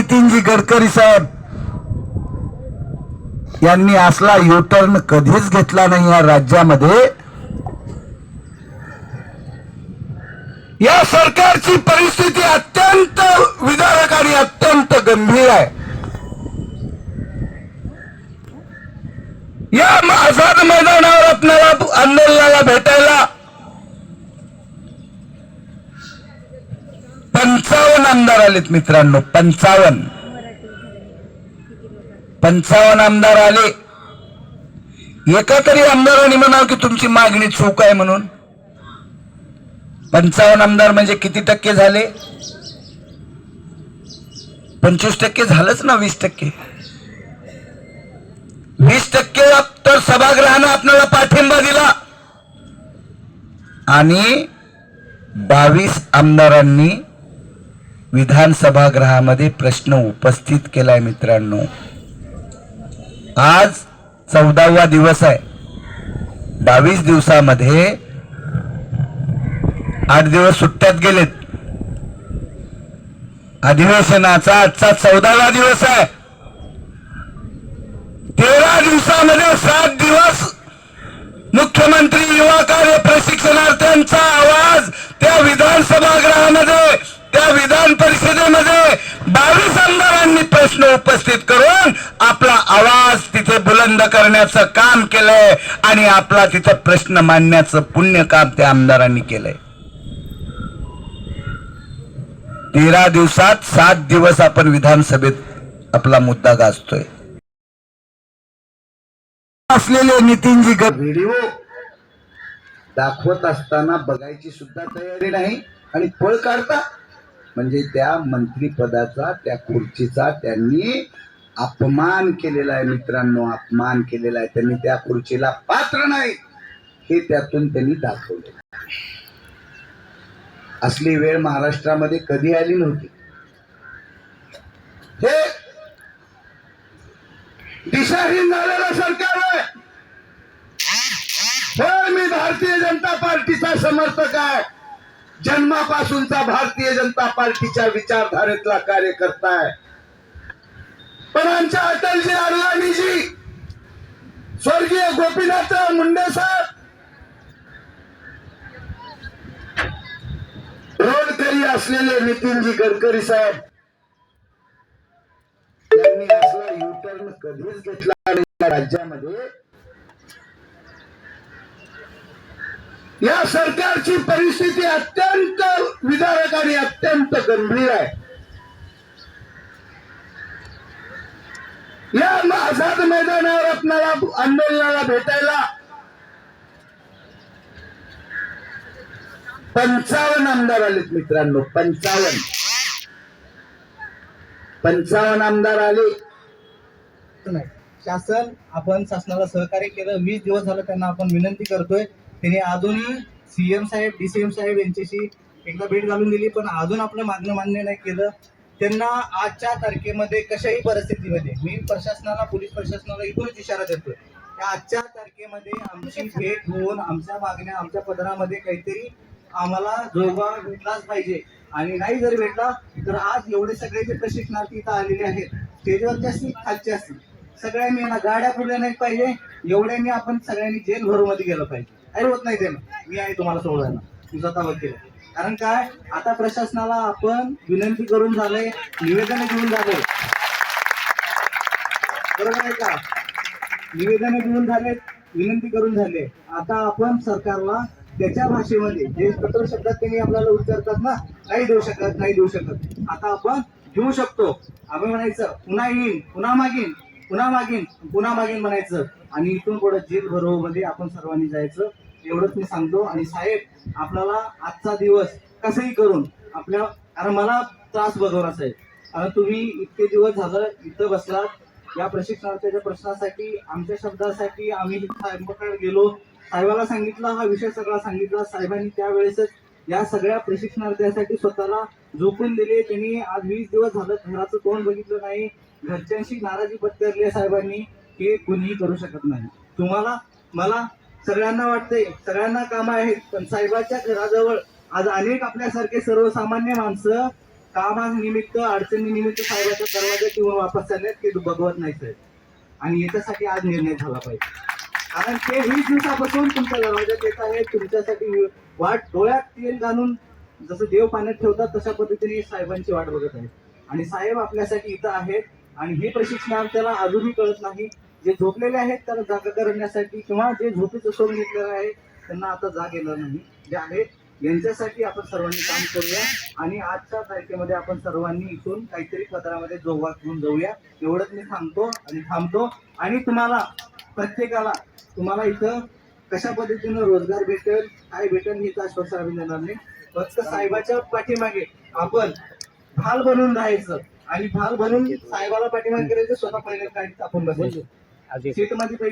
नितीनजी गडकरी साहेब यांनी असला युटर्न कधीच घेतला नाही या राज्यामध्ये. या सरकारची परिस्थिती अत्यंत विदारक आणि अत्यंत गंभीर आहे. या आझाद मैदानावर आपल्याला आंदोलनाला भेटायला पंचावन्न आमदार आलेत मित्रांनो पंचावन्न. पंचावन्न आमदार आले. एका तरी आमदारांनी म्हणावं की तुमची मागणी चूक आहे म्हणून. पंचावन्न आमदार म्हणजे किती टक्के झाले? पंचवीस टक्के झालंच ना वीस टक्के? वीस टक्के तर सभागृहानं आपल्याला पाठिंबा दिला. आणि बावीस आमदारांनी विधानसभागृहामध्ये प्रश्न उपस्थित केलाय मित्रांनो. आज चौदावा दिवस आहे. बावीस दिवसामध्ये आठ दिवस सुट्ट्यात गेलेत. अधिवेशनाचा आजचा चौदावा दिवस आहे. तेरा दिवसामध्ये सात दिवस मुख्यमंत्री युवा कार्य प्रशिक्षणार्थ्यांचा आवाज त्या विधानसभागृहामध्ये त्या विधान परिषदेमध्ये बावीस आमदारांनी उपस्थित करून आपला आवाज तिथे बुलंद करण्याचं काम केलंय आणि आपला तिथं प्रश्न मांडण्याचं पुण्य काम त्या आमदारांनी केलंय. तेरा दिवसात सात दिवस आपण विधानसभेत आपला मुद्दा गाजतोय. असलेले नितीनजी व्हिडिओ दाखवत असताना बघायची सुद्धा तयारी नाही आणि पळ काढता म्हणजे त्या मंत्रीपदाचा त्या खुर्चीचा त्यांनी अपमान केलेला आहे मित्रांनो अपमान केलेला आहे. त्यांनी त्या खुर्चीला पात्र नाही हे त्यातून त्यांनी दाखवले. असली वेळ महाराष्ट्रामध्ये कधी आली नव्हती. हे दिशाहीन झालेलं सरकार आहे. मी भारतीय जनता पार्टीचा समर्थक आहे. जन्मापासूनचा भारतीय जनता पार्टीच्या विचारधारेतला कार्यकर्ता आहे. पण आमच्या अटलजी अडवाणीजी स्वर्गीय गोपीनाथ मुंडे साहेब रोडकरी असलेले नितीनजी गडकरी साहेब यांनी असला युटर्न कधीच घेतला नाही. राज्यामध्ये या सरकारची परिस्थिती अत्यंत विदारक आणि अत्यंत गंभीर आहे. या आझाद मैदानावर आपणाला आंदोलनाला भेटायला पंचावन्न आमदार आलेत मित्रांनो पंचावन्न. पंचावन्न आमदार आले. शासन आपण शासनाला सहकार्य केलं वीस दिवस झालं त्यांना आपण विनंती करतोय. त्यांनी अजूनही सीएम साहेब डी सी एम साहेब यांच्याशी एकदा भेट घालून दिली पण अजून आपलं मागणं मान्य नाही केलं. त्यांना आजच्या तारखेमध्ये कशाही परिस्थितीमध्ये मी प्रशासनाला पोलीस प्रशासनाला इथूनच इशारा देतोय त्या आजच्या तारखेमध्ये आमची भेट होऊन आमच्या मागण्या आमच्या पदरामध्ये काहीतरी आम्हाला जोगा भेटलाच पाहिजे. आणि नाही जर भेटला तर आज एवढे सगळे जे प्रशिक्षणार्थी इथं आलेले आहेत स्टेजवरचे असतील खालचे असतील सगळ्यांनी गाड्या पुढल्या नाही पाहिजे एवढ्यांनी आपण सगळ्यांनी जेल भरूमध्ये गेलं पाहिजे. काही होत नाही ते मी आहे तुम्हाला सोडवायला. मी स्वतः वकील कारण काय? आता प्रशासनाला आपण विनंती करून झाले निवेदन घेऊन झाले. बरोबर आहे का? निवेदन घेऊन झाले विनंती करून झाले. आता आपण सरकारला त्याच्या भाषेमध्ये जे कठोर शब्दात त्यांनी आपल्याला उच्चारतात ना नाही देऊ शकत नाही देऊ शकत. आता आपण घेऊ शकतो. आपण म्हणायचं पुन्हा येईन पुन्हा मागीन पुन्हा मागीन पुन्हा मागीन म्हणायचं. आणि इथून पुढे जेल मध्ये आपण सर्वांनी जायचं. एवढंच मी सांगतो. आणि साहेब आपल्याला आजचा दिवस कसंही करून आपल्या कारण मला त्रास बघवला आहे कारण तुम्ही इतके दिवस झालं इथं बसलात. या प्रशिक्षणार्थ्याच्या प्रश्नासाठी आमच्या शब्दासाठी आम्ही साहेबांकडे गेलो. साहेबाला सांगितलं हा विषय सगळा सांगितला. साहेबांनी त्यावेळेसच या सगळ्या प्रशिक्षणार्थ्यासाठी स्वतःला झोपून दिले. त्यांनी आज वीस दिवस झालं घराचं तोंड बघितलं नाही. घरच्यांशी नाराजी पत्करली आहे साहेबांनी. हे कुणीही करू शकत नाही. तुम्हाला मला सगळ्यांना वाटतंय सगळ्यांना कामं आहेत पण साहेबाच्या घराजवळ आज अनेक आपल्यासारखे सर्वसामान्य माणसं कामानिमित्त अडचणीनिमित्त साहेबाच्या दरवाजा किंवा वापस चालले ते बघवत नाही साहेब. आणि याच्यासाठी आज निर्णय झाला पाहिजे. कारण ते वीस दिवसापासून तुमच्या दरवाजात येत आहे तुमच्यासाठी वाट डोळ्यात तेल घालून जसं देव पाण्यात ठेवतात तशा पद्धतीने साहेबांची वाट बघत आहे आणि साहेब आपल्यासाठी इथं आहेत आणि हे प्रशिक्षण त्याला अजूनही कळत नाही जे झोपलेले आहेत त्याला जागा करण्यासाठी किंवा जे झोपेचं सोडून घेतलेलं आहे त्यांना आता जाग येणार नाही. जे आहेत यांच्यासाठी आपण सर्वांनी काम करूया आणि आजच्या तारखेमध्ये आपण सर्वांनी इथून काहीतरी पत्रामध्ये जोगवा घेऊन जाऊया. एवढंच मी थांबतो आणि थांबतो. आणि तुम्हाला प्रत्येकाला तुम्हाला इथं कशा पद्धतीनं रोजगार भेटेल काय भेटेल हे आश्वासन आम्ही देणार नाही. फक्त साहेबाच्या पाठीमागे आपण भाल बनून राहायचं आणि भाल बनून साहेबाला पाठीमागे करायचं स्वतः पहिले काही आपण बसायचं. आज सीटमध्ये पहिली